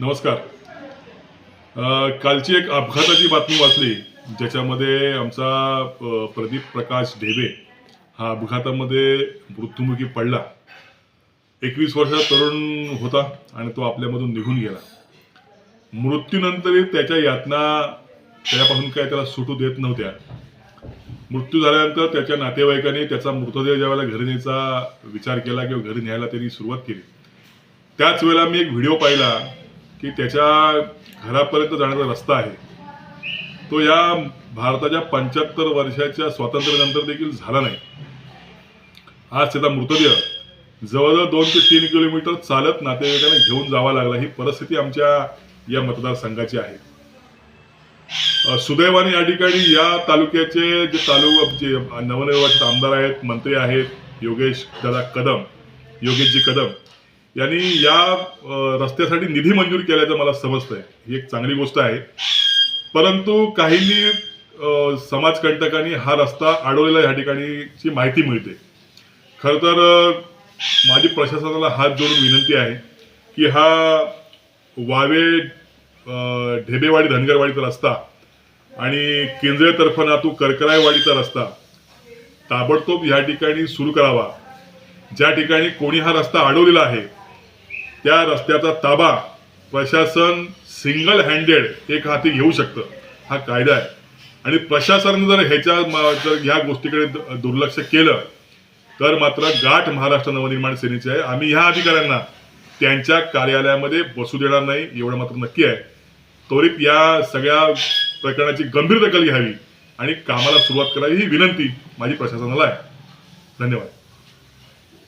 नमस्कार. कालची एक अपघाताची बातमी वाचली ज्याच्यामध्ये आमचा प्रदीप प्रकाश ढेबे हा अपघातामध्ये मृत्युमुखी पडला. एकवीस वर्षाचा तरुण होता आणि तो आपल्यामधून निघून गेला. मृत्यूनंतरही त्याच्या यातना त्याच्यापासून काय त्याला सुटू देत नव्हत्या. मृत्यू झाल्यानंतर त्याच्या नातेवाईकांनी त्याचा मृतदेह ज्यावेळेला घरी न्यायचा विचार केला किंवा घरी न्यायला त्यांनी सुरुवात केली. त्याच वेळेला मी एक व्हिडिओ पाहिला की त्याच्या घरापर्यंत जाण्याचा रस्ता आहे. तो या भारताच्या पंच्याहत्तर वर्षाच्या स्वातंत्र्यानंतर देखील झाला नाही. आज त्याचा मृतदेह जवळजवळ दोन ते तीन किलोमीटर चालत नातेवाईकांना घेऊन जावा लागला. ही परिस्थिती आमच्या या मतदारसंघाची आहे. सुदैवाने या ठिकाणी या तालुक्याचे जे तालुका जे नवनिर्वाचित आमदार आहेत मंत्री आहेत योगेश दादा कदम योगेशजी कदम यांनी या रस्त्यासाठी निधी मंजूर केल्याचं मला समजतंय. ही एक चांगली गोष्ट आहे. परंतु काहींनी समाजकंटकांनी हा रस्ता अडवलेला या ठिकाणीची माहिती मिळते. खरं तर माझी प्रशासनाला हात जोडून विनंती आहे की हा वावे ढेबेवाडी धनगरवाडीचा रस्ता आणि केंद्रीय तर्फणातू करकरायवाडीचा रस्ता ताबडतोब या ठिकाणी सुरू करावा. ज्या ठिकाणी कोणी हा रस्ता अडवलेला आहे त्या रस्त्याचा ताबा प्रशासन सिंगल हँडेड एक हाती घेऊ शकतं. हा कायदा आहे. आणि प्रशासनानं जर ह्याच्या जर ह्या गोष्टीकडे द- दुर्लक्ष केलं तर मात्र गाठ महाराष्ट्र नवनिर्माण सेनेची आहे. आम्ही ह्या अधिकाऱ्यांना त्यांच्या कार्यालयामध्ये बसू देणार नाही एवढं मात्र नक्की आहे. त्वरित या सगळ्या प्रकरणाची गंभीर दखल घ्यावी आणि कामाला सुरुवात करावी ही विनंती माझी प्रशासनाला आहे. धन्यवाद.